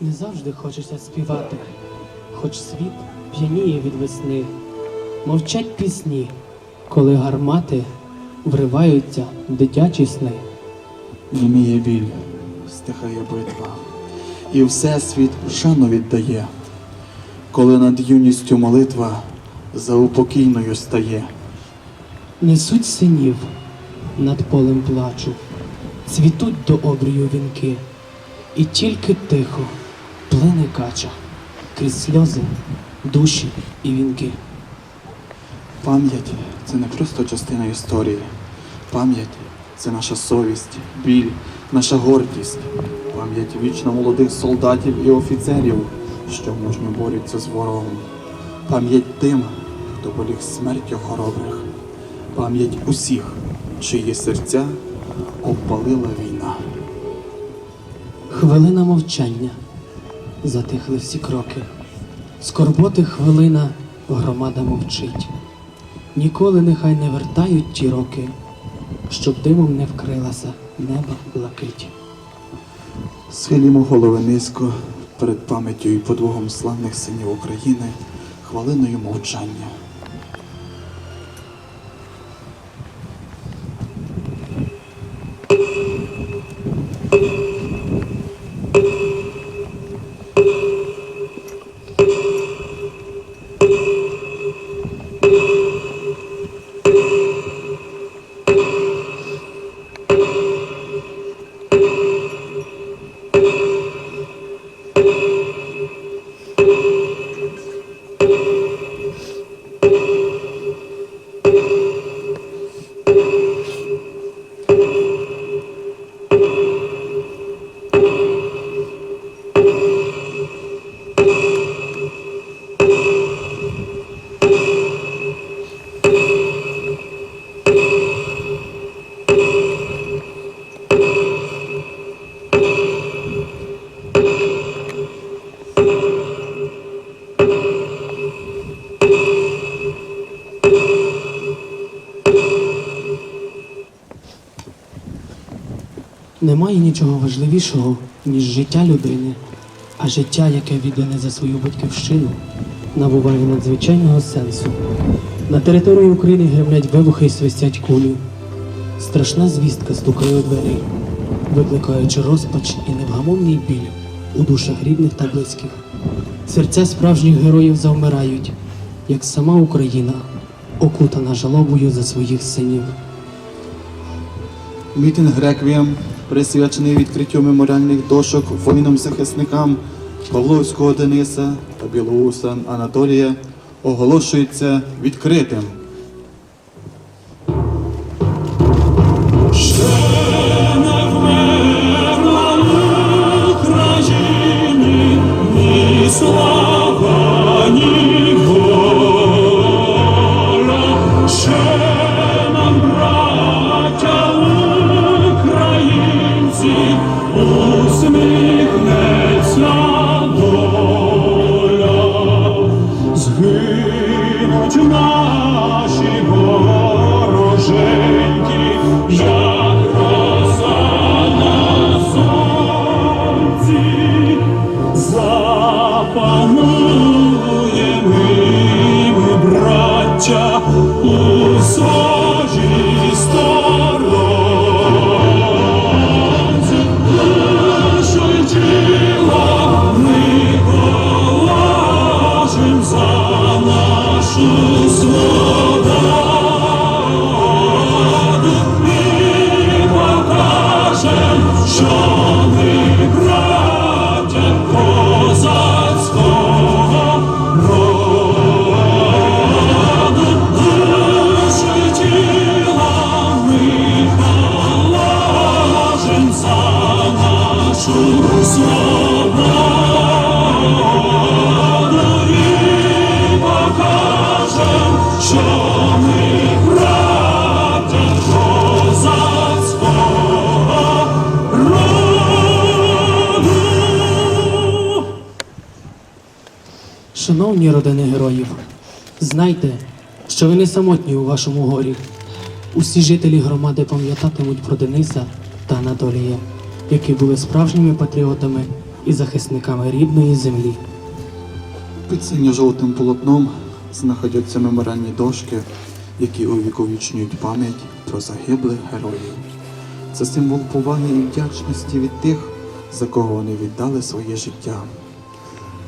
Не завжди хочеться співати, хоч світ п'яніє від весни. Мовчать пісні, коли гармати вриваються в дитячі сни. Німіє біль, стихає битва, і всесвіт шану віддає, коли над юністю молитва за упокійною стає. Несуть синів над полем плачу, цвітуть до обрію вінки, і тільки тихо плине кача крізь сльози, душі і вінки. Пам'ять це не просто частина історії. Пам'ять це наша совість, біль, наша гордість, пам'ять вічно молодих солдатів і офіцерів, що мужньо борються з ворогом. Пам'ять тим, хто поліг смертю хоробрих, пам'ять усіх, чиї серця обпалила війна. Хвилина мовчання, затихли всі кроки. Скорботи хвилина громада мовчить. Ніколи нехай не вертають ті роки, щоб димом не вкрилася неба блакить. Схилімо голови низько перед пам'яттю і подвогом славних синів України, хвилиною мовчання. Немає нічого важливішого, ніж життя людини, а життя, яке віддане за свою батьківщину, набуває надзвичайного сенсу. На території України гремлять вибухи і свистять кулі. Страшна звістка стукає у двері, викликаючи розпач і невгамовний біль у душах рідних та близьких. Серця справжніх героїв завмирають, як сама Україна, окутана жалобою за своїх синів. Мітинг Реквієм присвячений відкриттю меморіальних дошок воїнам-захисникам Павловського Дениса та Білоуса Анатолія оголошується відкритим. Слава, вашому горі. Усі жителі громади пам'ятатимуть про Дениса та Анатолія, які були справжніми патріотами і захисниками рідної землі. Під синьо-жовтим полотном знаходяться меморіальні дошки, які увіковічнюють пам'ять про загиблих героїв. Це символ поваги і вдячності від тих, за кого вони віддали своє життя.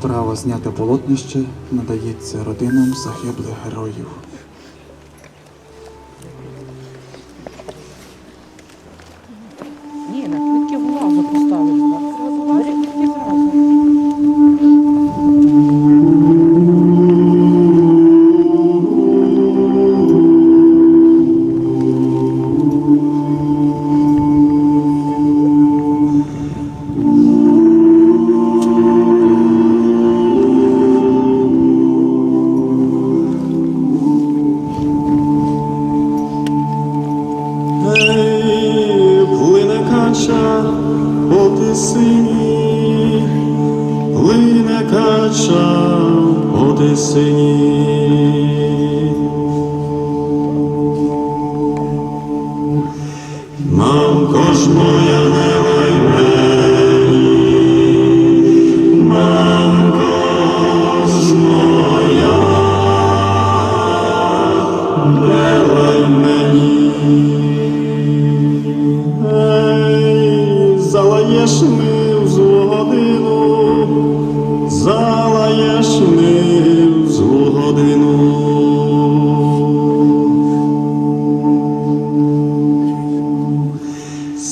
Право зняти полотнище надається родинам загиблих героїв.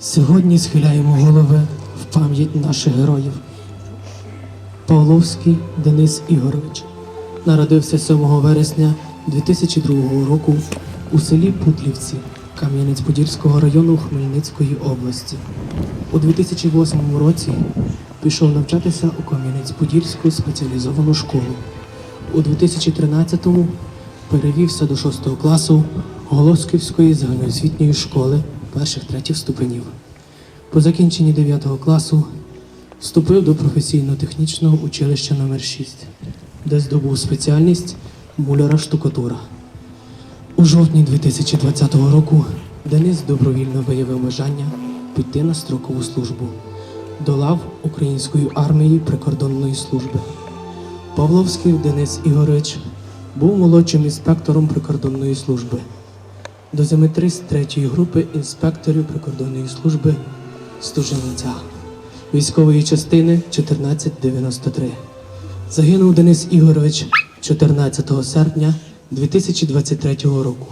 Сьогодні схиляємо голови в пам'ять наших героїв. Павловський Денис Ігорович народився 7 вересня 2002 року у селі Путлівці Кам'янець-Подільського району Хмельницької області. У 2008 році пішов навчатися у Кам'янець-Подільську спеціалізовану школу. У 2013-му перевівся до 6 класу Голосківської загальноосвітньої школи перших третіх ступенів. По закінченні 9 класу вступив до професійно-технічного училища номер 6 де здобув спеціальність муляра штукатура. У жовтні 2020 року Денис добровільно виявив бажання піти на строкову службу до лав Української армії прикордонної служби. Павловський Денис Ігорович був молодшим інспектором прикордонної служби. До земетрист третьої групи інспекторів прикордонної служби Стужениця військової частини 1493. Загинув Денис Ігорович 14 серпня 2023 року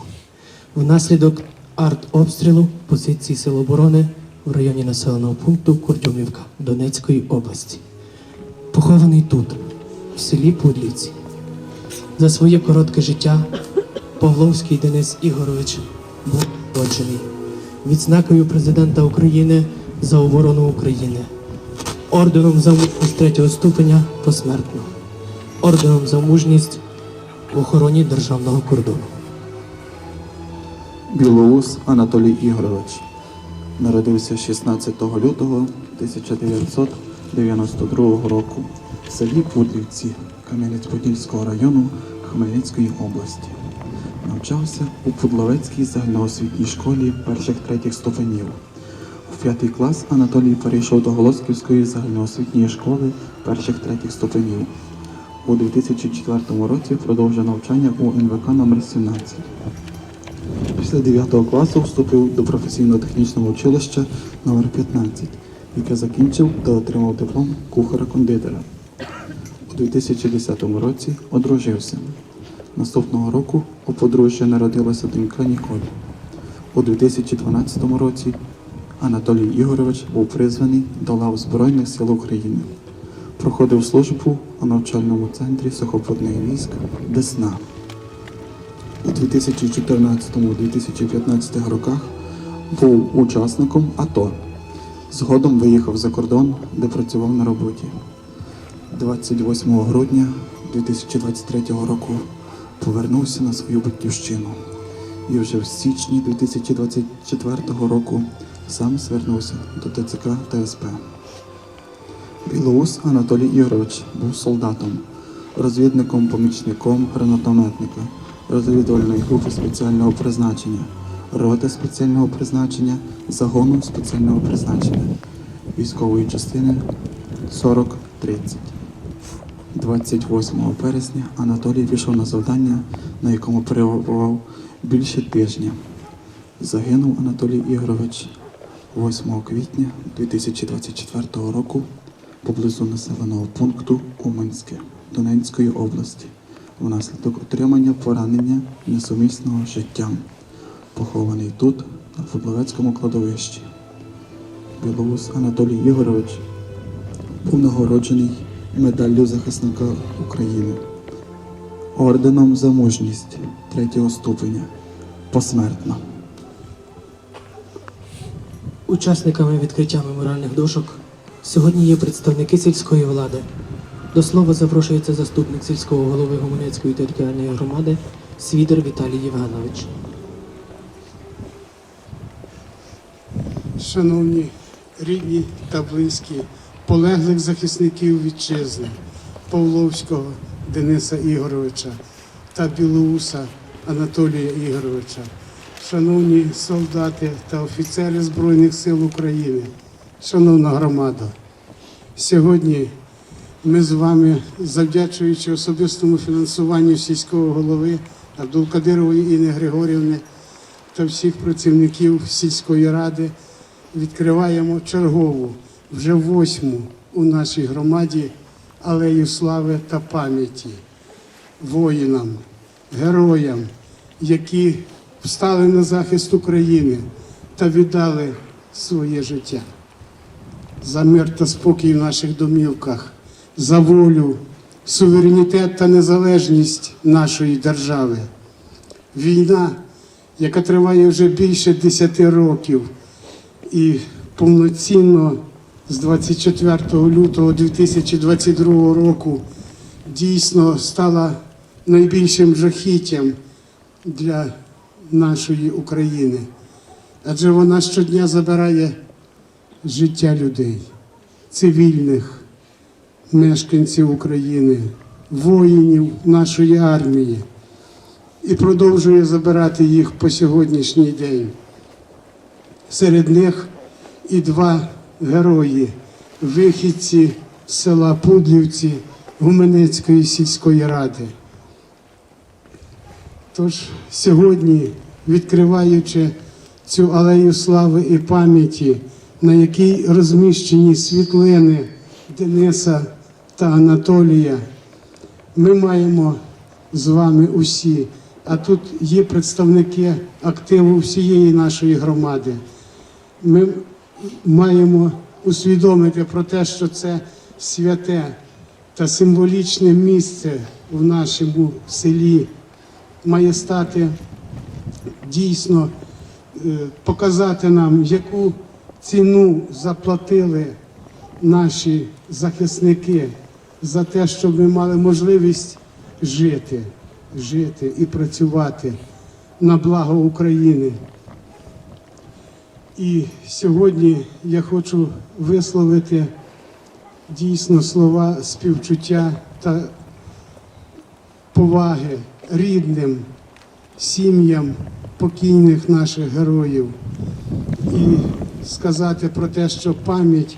внаслідок артобстрілу позиції Сил оборони в районі населеного пункту Курдюмівка Донецької області. Похований тут, в селі Пудлівці. За своє коротке життя Павловський Денис Ігорович був нагороджений відзнакою президента України за оборону України, орденом за мужність третього ступеня посмертно, орденом за мужність в охороні державного кордону. Білоус Анатолій Ігорович народився 16 лютого 1992 року в селі Пудлівці Кам'янець-Подільського району Хмельницької області. Навчався у Пудловецькій загальноосвітній школі перших третіх ступенів. У п'ятий клас Анатолій перейшов до Голосківської загальноосвітньої школи перших третіх ступенів. У 2004 році продовжив навчання у НВК номер 17 Після 9 класу вступив до професійно-технічного училища номер 15 яке закінчив та отримав диплом кухара-кондитера. У 2010 році одружився. Наступного року у подружжя народилася донька Ніколь. У 2012 році Анатолій Ігорович був призваний до лав Збройних сил України. Проходив службу у навчальному центрі сухопутних військ Десна. У 2014-2015 роках був учасником АТО. Згодом виїхав за кордон, де працював на роботі. 28 грудня 2023 року повернувся на свою батьківщину і вже в січні 2024 року сам звернувся до ТЦК та СП. Білоус Анатолій Ігорович був солдатом, розвідником, помічником гранатометника, розвідувальної групи спеціального призначення, роти спеціального призначення, загону спеціального призначення, військової частини 4030. 28 вересня Анатолій пішов на завдання, на якому перебував більше тижня. Загинув Анатолій Ігорович 8 квітня 2024 року поблизу населеного пункту Уманське Донецької області внаслідок отримання поранення несумісного з життям, похований тут, на Фобловецькому кладовищі. Білоус Анатолій Ігорович був нагороджений медаллю захисника України, орденом за мужність третього ступеня посмертно. Учасниками відкриття меморіальних дошок сьогодні є представники сільської влади. До слова запрошується заступник сільського голови Гуманецької територіальної громади Свідер Віталій Євгенович. Шановні рідні та близькі полеглих захисників вітчизни Павловського Дениса Ігоровича та Білоуса Анатолія Ігоровича, шановні солдати та офіцери Збройних сил України, шановна громада, сьогодні ми з вами, завдячуючи особистому фінансуванню сільського голови Абдулкадирової Інни Григорівни та всіх працівників сільської ради, відкриваємо чергову, вже восьму у нашій громаді алею слави та пам'яті воїнам, героям, які встали на захист України та віддали своє життя за мир та спокій в наших домівках, за волю, суверенітет та незалежність нашої держави. Війна, яка триває вже більше 10 років, і повноцінно з 24 лютого 2022 року дійсно стала найбільшим жахіттям для нашої України. Адже вона щодня забирає життя людей, цивільних мешканців України, воїнів нашої армії і продовжує забирати їх по сьогоднішній день. Серед них і два герої, вихідці села Пудлівці Гуменецької сільської ради. Тож сьогодні, відкриваючи цю алею слави і пам'яті, на якій розміщені світлини Дениса та Анатолія, ми маємо з вами усі, а тут є представники активу всієї нашої громади. Ми маємо усвідомити про те, що це святе та символічне місце в нашому селі має стати дійсно е, показати нам, яку ціну заплатили наші захисники за те, щоб ми мали можливість жити, жити і працювати на благо України. І сьогодні я хочу висловити дійсно слова співчуття та поваги рідним сім'ям покійних наших героїв. І сказати про те, що пам'ять,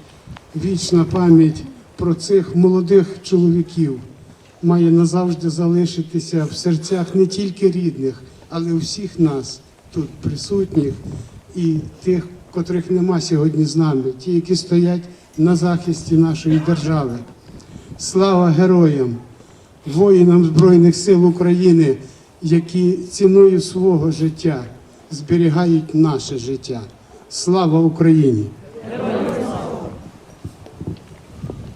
вічна пам'ять про цих молодих чоловіків має назавжди залишитися в серцях не тільки рідних, але всіх нас тут присутніх і тих, котрих нема сьогодні з нами, ті, які стоять на захисті нашої держави. Слава героям, воїнам Збройних сил України, які ціною свого життя зберігають наше життя. Слава Україні!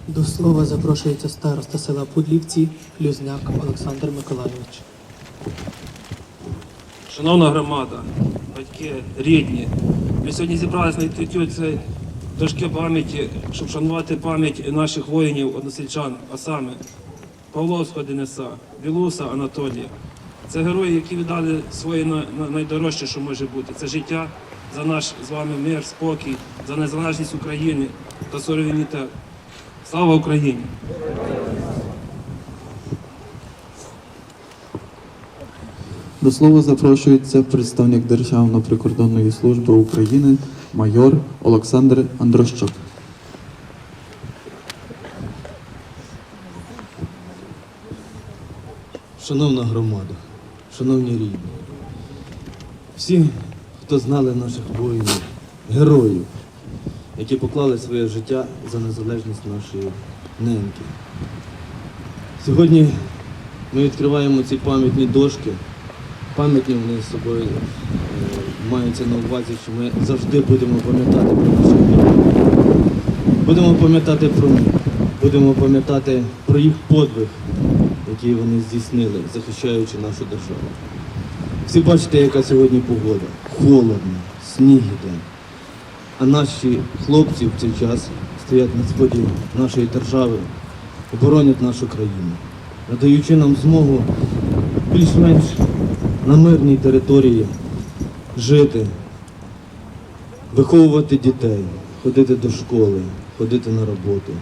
До слова запрошується староста села Пудлівці Люзняк Олександр Миколайович. Шановна громада, батьки, рідні, ми сьогодні зібралися знайти цю цей дошки пам'яті, щоб шанувати пам'ять наших воїнів, односельчан, а саме Павловського Дениса, Білуса Анатолія. Це герої, які віддали своє на- на- найдорожче, що може бути. Це життя за наш з вами мир, спокій, за незалежність України та суверенітет. Слава Україні! До слова запрошується представник Державної прикордонної служби України майор Олександр Андрощук. Шановна громада, шановні рідні, всі, хто знали наших воїнів, героїв, які поклали своє життя за незалежність нашої неньки. Сьогодні ми відкриваємо ці пам'ятні дошки. Пам'ятні вони з собою е, маються на увазі, що ми завжди будемо пам'ятати про наших героїв. Будемо пам'ятати про них, будемо пам'ятати про їх подвиг, який вони здійснили, захищаючи нашу державу. Всі бачите, яка сьогодні погода. Холодно, сніг іде. А наші хлопці в цей час стоять на сході нашої держави, оборонять нашу країну, надаючи нам змогу більш-менш на мирній території жити, виховувати дітей, ходити до школи, ходити на роботу.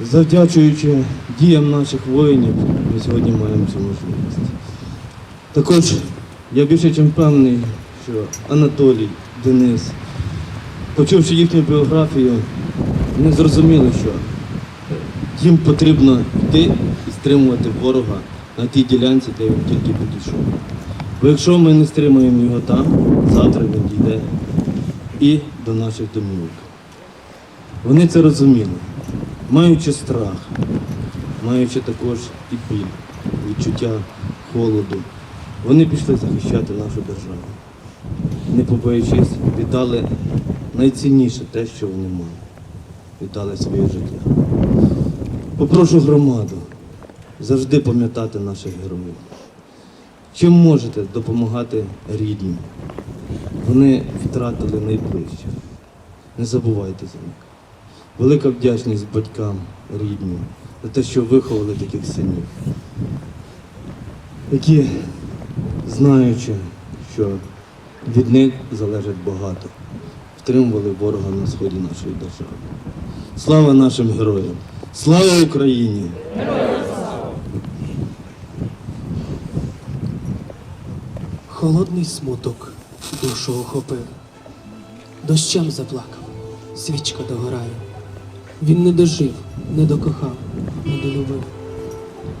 Завдячуючи діям наших воїнів, ми сьогодні маємо цю можливість. Також я більше чим впевнений, що Анатолій, Денис, почувши їхню біографію, вони зрозуміли, що їм потрібно йти і стримувати ворога на тій ділянці, де він тільки підійшов. Бо якщо ми не стримуємо його там, завтра він дійде і до наших домівок. Вони це розуміли, маючи страх, маючи також і біль, відчуття холоду, вони пішли захищати нашу державу. Не побоюючись, віддали найцінніше те, що вони мали. Віддали своє життя. Попрошу громаду завжди пам'ятати наших героїв. Чим можете допомагати рідним? Вони втратили найближчих. Не забувайте за них. Велика вдячність батькам рідним за те, що виховали таких синів, які, знаючи, що від них залежить багато, втримували ворога на сході нашої держави. Слава нашим героям! Слава Україні! Холодний смуток душу охопив, дощем заплакав, свічка догорає. Він не дожив, не докохав, не долюбив,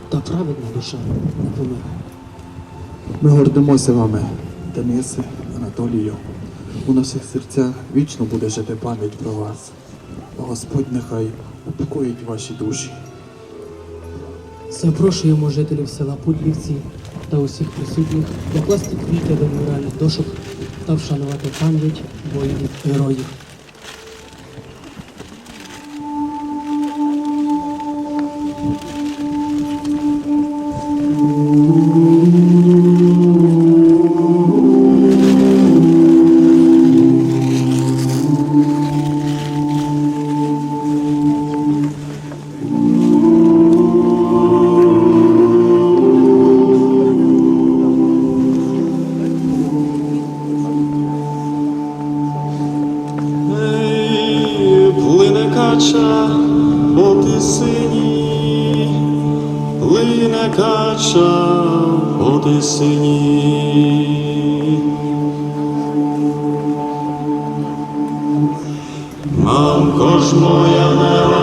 та праведна душа не помирає. Ми гордимося вами, Денисе, Анатолію. У наших серцях вічно буде жити пам'ять про вас. А Господь нехай упокоїть ваші душі. Запрошуємо жителів села Пудлівці та усіх присутніх покласти квіти до меморіальних дошок та вшанувати пам'ять воїнів героїв. Плине кача по тисині. Мамко ж моя не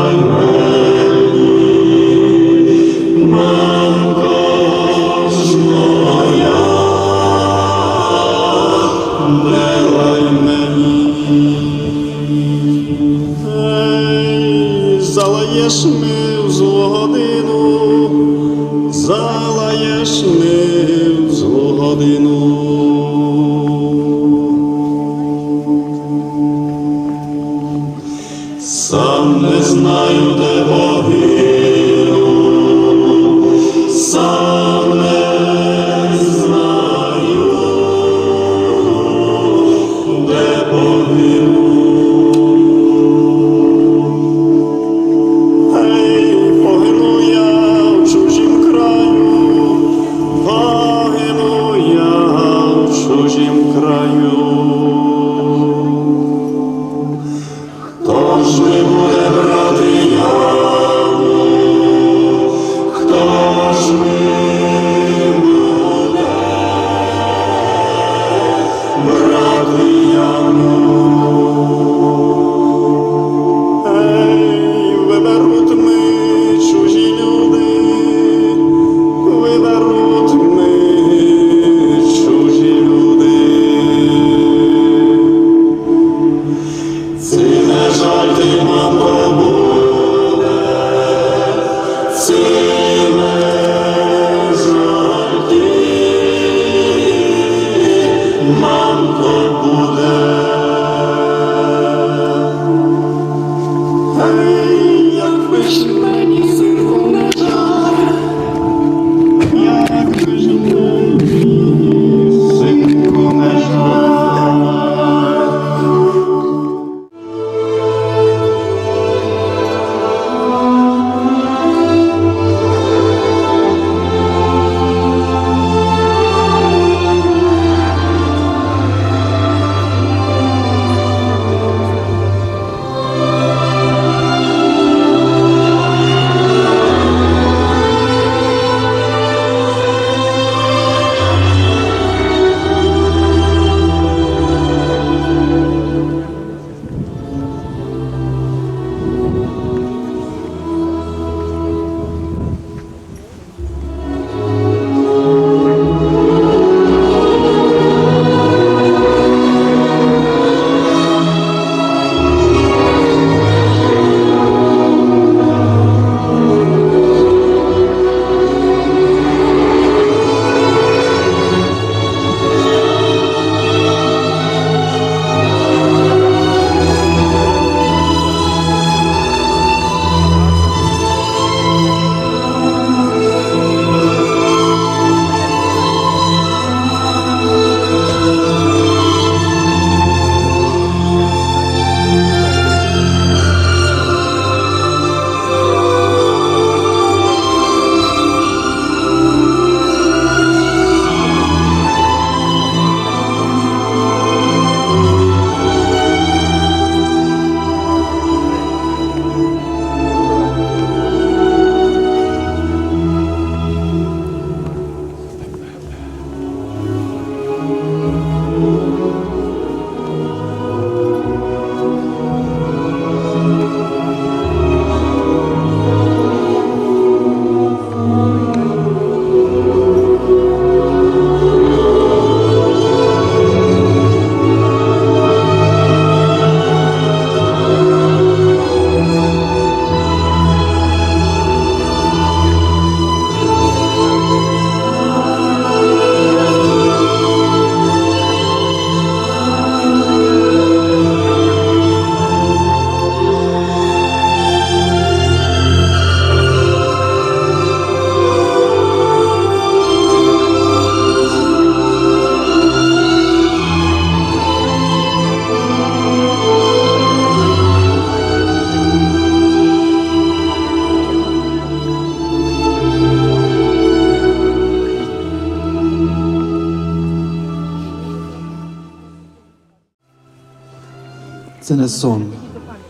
сон,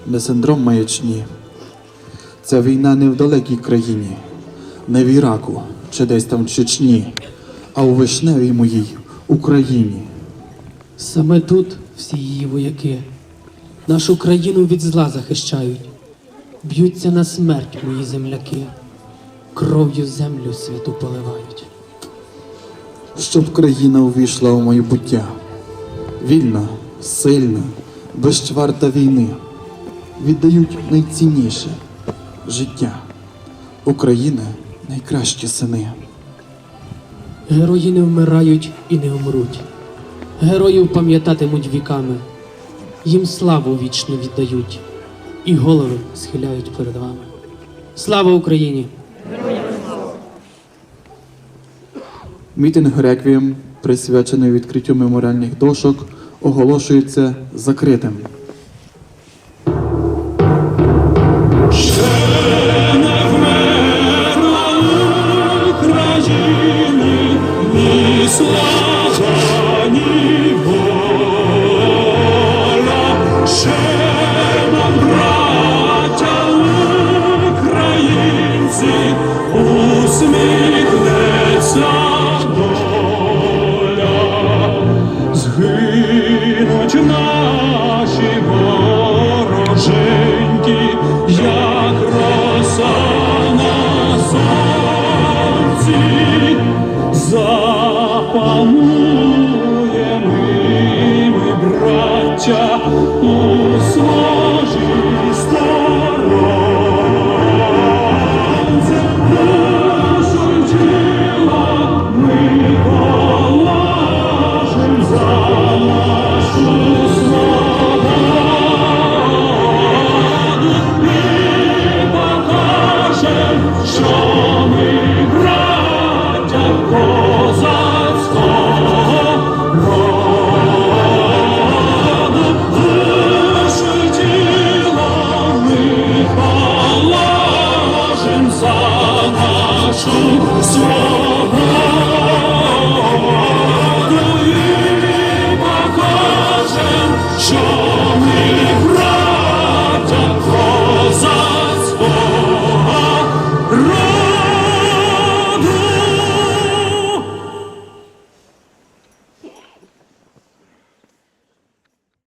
не синдром маячні. Ця війна не в далекій країні, не в Іраку чи десь там в Чечні, а у вишневій моїй Україні. Саме тут всі її вояки нашу країну від зла захищають, б'ються на смерть мої земляки, кров'ю землю святу поливають. Щоб країна увійшла у майбуття, вільна, сильна, безчварта війни, віддають найцінніше життя. України найкращі сини. Герої не вмирають і не умруть. Героїв пам'ятатимуть віками, їм славу вічно віддають і голови схиляють перед вами. Слава Україні! Героям слава! Мітинг реквієм, присвячений відкриттю меморіальних дошок, оголошується закритим.